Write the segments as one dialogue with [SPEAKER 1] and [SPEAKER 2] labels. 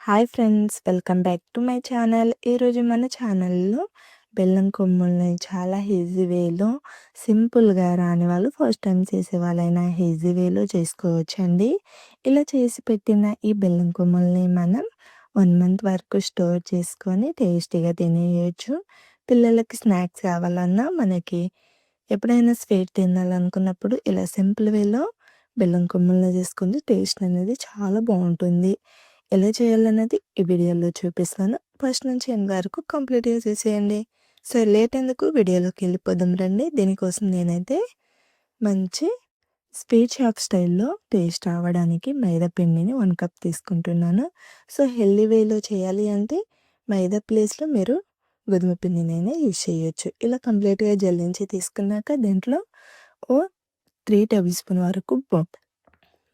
[SPEAKER 1] Hi friends welcome back to my channel. ఈరోజు మన ఛానల్లో బెల్లం కొమ్ముల్ని చాలా ఈజీ వేలో సింపుల్గా రాని వాళ్ళు ఫస్ట్ టైం చేసే వాళ్ళైనా ఈజీ వేలో చేసుకోవచ్చండి. ఇలా చేసి పెట్టిన ఈ బెల్లం కొమ్ముల్ని మనం వన్ మంత్ వరకు స్టోర్ చేసుకొని టేస్టీగా తినేయచ్చు. పిల్లలకి స్నాక్స్ కావాలన్నా మనకి ఎప్పుడైనా స్వీట్ తినాలనుకున్నప్పుడు ఇలా సింపుల్ వేలో బెల్లం కొమ్ములను చేసుకుంటే టేస్ట్ అనేది చాలా బాగుంటుంది. ఎలా చేయాలన్నది ఈ వీడియోలో చూపిస్తాను. ఫస్ట్ నుంచి ఎండ్ వరకు కంప్లీట్గా చేసేయండి. సో లేట్ ఎందుకు? వీడియోలోకి వెళ్ళిపోదాం రండి. దీనికోసం నేనైతే మంచి స్వీట్ షాప్ స్టైల్లో టేస్ట్ రావడానికి మైదా పిండిని వన్ కప్ తీసుకుంటున్నాను. సో హెల్దీ వేలో చేయాలి అంటే మైదా ప్లేస్లో మీరు గోధుమ పిండినైనా యూజ్ చేయొచ్చు. ఇలా కంప్లీట్గా జల్లించి తీసుకున్నాక దీంట్లో ఓ త్రీ టేబుల్ స్పూన్ వరకు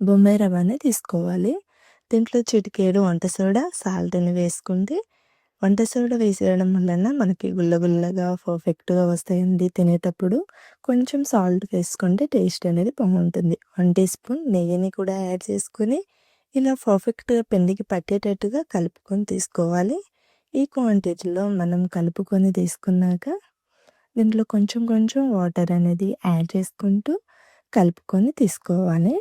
[SPEAKER 1] బొంబాయి రవ్వని తీసుకోవాలి. దీంట్లో చిటికేడు వంట సోడా సాల్ట్ని వేసుకుంటే వంట సోడా వేసేయడం వలన మనకి గుల్ల గుల్లగా పర్ఫెక్ట్గా వస్తాయండి తినేటప్పుడు. కొంచెం సాల్ట్ వేసుకుంటే టేస్ట్ అనేది బాగుంటుంది. వన్ టీ స్పూన్ నెయ్యిని కూడా యాడ్ చేసుకొని ఇలా పర్ఫెక్ట్గా పిండికి పట్టేటట్టుగా కలుపుకొని తీసుకోవాలి. ఈ క్వాంటిటీలో మనం కలుపుకొని తీసుకున్నాక దీంట్లో కొంచెం కొంచెం వాటర్ అనేది యాడ్ చేసుకుంటూ కలుపుకొని తీసుకోవాలి.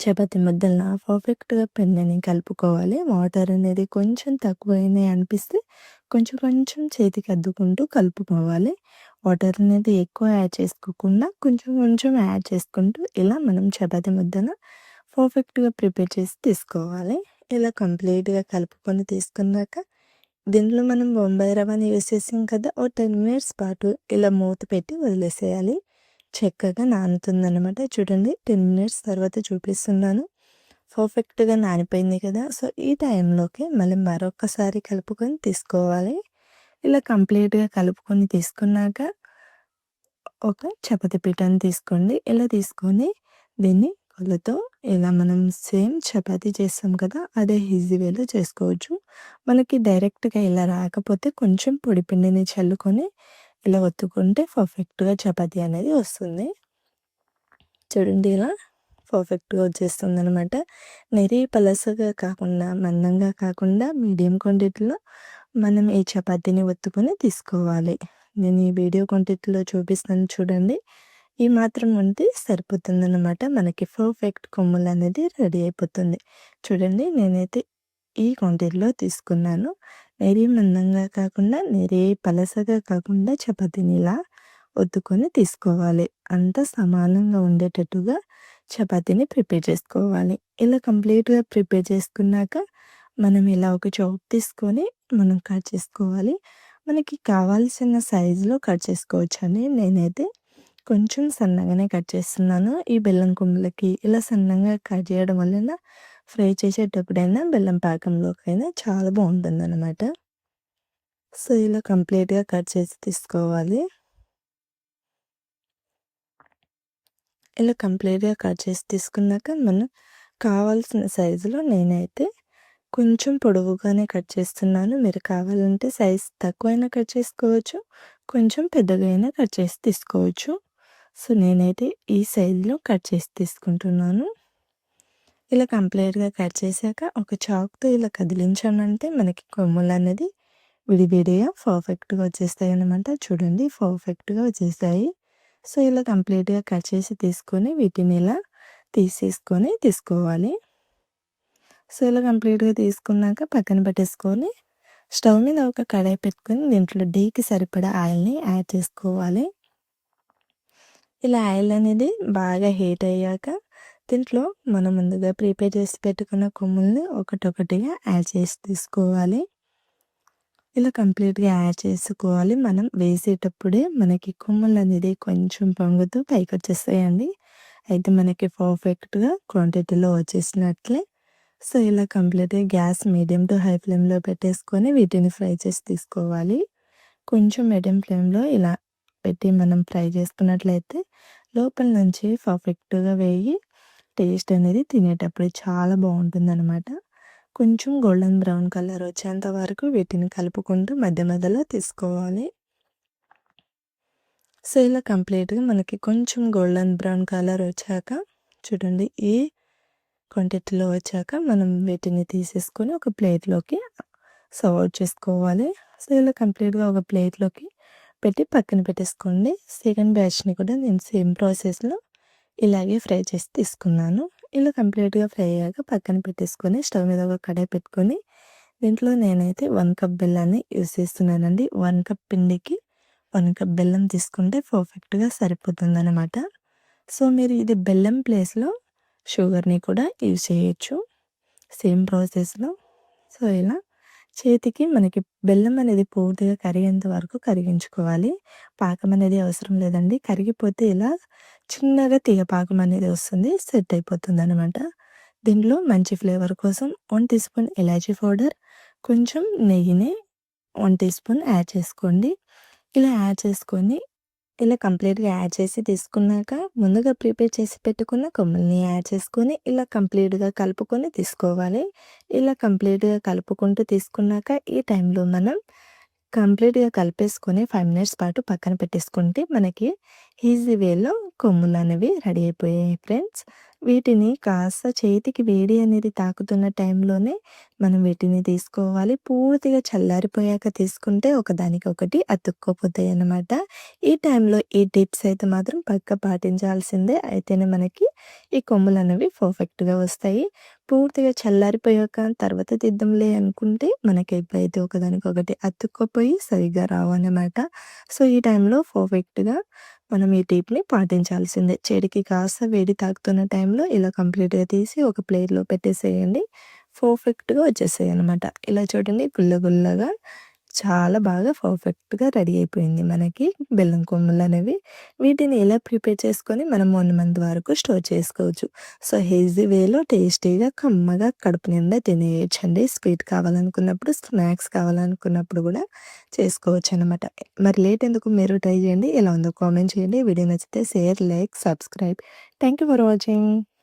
[SPEAKER 1] చపాతీ ముద్దలను పర్ఫెక్ట్‌గా పిండిని కలుపుకోవాలి. వాటర్ అనేది కొంచెం తక్కువైనాయి అనిపిస్తే కొంచెం కొంచెం చేతికి అద్దుకుంటూ కలుపుకోవాలి. వాటర్ అనేది ఎక్కువ యాడ్ చేసుకోకుండా కొంచెం కొంచెం యాడ్ చేసుకుంటూ ఇలా మనం చపాతీ ముద్దను పర్ఫెక్ట్‌గా ప్రిపేర్ చేసి తీసుకోవాలి. ఇలా కంప్లీట్‌గా కలుపుకొని తీసుకున్నాక దీంట్లో మనం బొంబాయి రవ్వని చేసాం కదా! ఓ టెన్ మినిట్స్ పాటు ఇలా మూత పెట్టి వదిలేసేయాలి. చక్కగా నానుతుందనమాట చూడండి టెన్ మినిట్స్ తర్వాత చూపిస్తున్నాను. పర్ఫెక్ట్గా నానిపోయింది కదా! సో ఈ టైంలోకి మళ్ళీ మరొకసారి కలుపుకొని తీసుకోవాలి. ఇలా కంప్లీట్గా కలుపుకొని తీసుకున్నాక ఒక చపాతి పీఠాన్ని తీసుకోండి. ఇలా తీసుకొని దీన్ని కొలతో ఇలా మనం సేమ్ చపాతీ చేస్తాం కదా! అదే ఈజీ వేలో చేసుకోవచ్చు. మనకి డైరెక్ట్గా ఇలా రాకపోతే కొంచెం పొడి పిండిని చల్లుకొని ఇలా ఒత్తుకుంటే పర్ఫెక్ట్గా చపాతీ అనేది వస్తుంది. చూడండి ఇలా పర్ఫెక్ట్గా వచ్చేస్తుంది అనమాట నెరీ పలసగా కాకుండా మందంగా కాకుండా మీడియం క్వాంటిటీలో మనం ఈ చపాతీని ఒత్తుకొని తీసుకోవాలి. నేను ఈ వీడియో క్వాంటిటీలో చూపిస్తాను చూడండి. ఈ మాత్రం ఉంటే సరిపోతుందన్నమాట. మనకి పర్ఫెక్ట్ కొమ్ములు అనేది రెడీ అయిపోతుంది. చూడండి నేనైతే ఈ క్వాంటిటీలో తీసుకున్నాను. మరీ మందంగా కాకుండా మరీ పలసగా కాకుండా చపాతీని ఇలా ఒత్తుకొని తీసుకోవాలి. అంత సమానంగా ఉండేటట్టుగా చపాతీని ప్రిపేర్ చేసుకోవాలి. ఇలా కంప్లీట్గా ప్రిపేర్ చేసుకున్నాక మనం ఇలా ఒక చాప్ తీసుకొని మనం కట్ చేసుకోవాలి. మనకి కావాల్సిన సైజులో కట్ చేసుకోవచ్చు అని నేనైతే కొంచెం సన్నగానే కట్ చేస్తున్నాను. ఈ బెల్లం కుమ్మలకి ఇలా సన్నగా కట్ చేయడం వలన ఫ్రై చేసేటప్పుడైనా బెల్లం పాకంలోకైనా చాలా బాగుంటుందన్నమాట. సో ఇలా కంప్లీట్గా కట్ చేసి తీసుకోవాలి. ఇలా కంప్లీట్గా కట్ చేసి తీసుకున్నాక మనం కావాల్సిన సైజులో నేనైతే కొంచెం పొడవుగానే కట్ చేస్తున్నాను. మీరు కావాలంటే సైజ్ తక్కువైనా కట్ చేసుకోవచ్చు కొంచెం పెద్దగా అయినా కట్ చేసి తీసుకోవచ్చు. సో నేనైతే ఈ సైజులో కట్ చేసి తీసుకుంటున్నాను. ఇలా కంప్లీట్గా కట్ చేశాక ఒక చాక్తో ఇలా కదిలించామంటే మనకి కొమ్ములు అనేది విడివిడిగా పర్ఫెక్ట్గా వచ్చేస్తాయి అనమాట చూడండి పర్ఫెక్ట్గా వచ్చేస్తాయి సో ఇలా కంప్లీట్గా కట్ చేసి తీసుకొని వీటిని ఇలా తీసేసుకొని తీసుకోవాలి. సో ఇలా కంప్లీట్గా తీసుకున్నాక పక్కన పెట్టేసుకొని స్టవ్ మీద ఒక కడాయి పెట్టుకొని దీంట్లో డీకి సరిపడా ఆయిల్ని యాడ్ చేసుకోవాలి. ఇలా ఆయిల్ అనేది బాగా హీట్ అయ్యాక దీంట్లో మనం ముందుగా ప్రిపేర్ చేసి పెట్టుకున్న కొమ్ముల్ని ఒకటొకటిగా యాడ్ చేసి తీసుకోవాలి. ఇలా కంప్లీట్గా యాడ్ చేసుకోవాలి. మనం వేసేటప్పుడే మనకి కొమ్ములు అనేది కొంచెం పొంగుతూ పైకి వచ్చేస్తాయండి అయితే మనకి పర్ఫెక్ట్గా క్వాంటిటీలో వచ్చేసినట్లే. సో ఇలా కంప్లీట్గా గ్యాస్ మీడియం టు హై ఫ్లేమ్లో పెట్టేసుకొని వీటిని ఫ్రై చేసి తీసుకోవాలి. కొంచెం మీడియం ఫ్లేమ్లో ఇలా పెట్టి మనం ఫ్రై చేసుకున్నట్లయితే లోపల నుంచి పర్ఫెక్ట్గా వేయి టేస్ట్ అనేది తినేటప్పుడు చాలా బాగుంటుందన్నమాట. కొంచెం గోల్డెన్ బ్రౌన్ కలర్ వచ్చేంత వరకు వీటిని కలుపుకుంటూ మధ్య మధ్యలో తీసుకోవాలి. సో ఇలా కంప్లీట్గా మనకి కొంచెం గోల్డెన్ బ్రౌన్ కలర్ వచ్చాక చూడండి ఈ క్వాంటిటీలో వచ్చాక మనం వీటిని తీసేసుకొని ఒక ప్లేట్లోకి సర్వ్ చేసుకోవాలి. సో ఇలా కంప్లీట్గా ఒక ప్లేట్లోకి పెట్టి పక్కన పెట్టేసుకోండి. సెకండ్ బ్యాచ్ని కూడా నేను సేమ్ ప్రాసెస్లో ఇలాగే ఫ్రై చేసి తీసుకున్నాను. ఇలా కంప్లీట్గా ఫ్రై అయ్యాక పక్కన పెట్టేసుకొని స్టవ్ మీద ఒక కడాయి పెట్టుకొని దీంట్లో నేనైతే వన్ కప్ బెల్లాన్ని యూస్ చేస్తున్నానండి. వన్ కప్ పిండికి వన్ కప్ బెల్లం తీసుకుంటే పర్ఫెక్ట్గా సరిపోతుంది అనమాట సో మీరు ఇది బెల్లం ప్లేస్లో షుగర్ని కూడా యూజ్ చేయొచ్చు. సేమ్ ప్రాసెస్లో. సో ఇలా చేతికి మనకి బెల్లం అనేది పూర్తిగా కరిగేంత వరకు కరిగించుకోవాలి. పాకం అనేది అవసరం లేదండి. కరిగిపోతే ఇలా చిన్నగా తీగ పాకం అనేది వస్తుంది. సెట్ అయిపోతుంది అనమాట దీంట్లో మంచి ఫ్లేవర్ కోసం వన్ టీ స్పూన్ ఇలాచీ పౌడర్ కొంచెం నెయ్యిని వన్ టీ స్పూన్ యాడ్ చేసుకోండి. ఇలా యాడ్ చేసుకొని ఇలా కంప్లీట్గా యాడ్ చేసి తీసుకున్నాక ముందుగా ప్రిపేర్ చేసి పెట్టుకున్న కొమ్మల్ని యాడ్ చేసుకొని ఇలా కంప్లీట్గా కలుపుకొని తీసుకోవాలి. ఇలా కంప్లీట్గా కలుపుకుంటూ తీసుకున్నాక ఈ టైంలో మనం కంప్లీట్గా కలిపేసుకొని ఫైవ్ మినిట్స్ పాటు పక్కన పెట్టేసుకుంటే మనకి ఈజీ వేలో కొమ్ములు అనేవి రెడీ అయిపోయాయి ఫ్రెండ్స్. వీటిని కాస్త చేతికి వేడి అనేది తాకుతున్న టైంలోనే మనం వీటిని తీసుకోవాలి. పూర్తిగా చల్లారిపోయాక తీసుకుంటే ఒకదానికి ఒకటి అతుక్కోపోతాయి అన్నమాట ఈ టైంలో ఈ టిప్స్ అయితే మాత్రం పక్క పాటించాల్సిందే. అయితేనే మనకి ఈ కొమ్ములు అనేవి పర్ఫెక్ట్గా వస్తాయి. పూర్తిగా చల్లారిపోయాక తర్వాత తిద్దంలే అనుకుంటే మనకి అయితే ఒకదానికొకటి అతుక్కోపోయి సరిగ్గా రావు అన్నమాట సో ఈ టైంలో పర్ఫెక్ట్గా మనం ఈ టిప్ని పాటించాల్సిందే. చెడికి కాస్త వేడి తాకుతున్న టైంలో ఇలా కంప్లీట్గా తీసి ఒక ప్లేట్లో పెట్టేసేయండి. పర్ఫెక్ట్గా వచ్చేసాయి అనమాట ఇలా చూడండి గుల్ల గుల్లగా చాలా బాగా పర్ఫెక్ట్‌గా రెడీ అయిపోయింది మనకి బెల్లం కొమ్ములు అనేవి. వీటిని ఎలా ప్రిపేర్ చేసుకొని మనం వన్ మంత్ వరకు స్టోర్ చేసుకోవచ్చు. సో, హెల్దీ వేలో టేస్టీగా, కమ్మగా కడుపు నిండా తినేయొచ్చండి. స్వీట్ కావాలనుకున్నప్పుడు, స్నాక్స్ కావాలనుకున్నప్పుడు కూడా చేసుకోవచ్చు అనమాట మరి లేట్ ఎందుకు మీరు ట్రై చేయండి. ఎలా ఉందో కామెంట్ చేయండి. వీడియో నచ్చితే share, like, subscribe. Thank you for watching.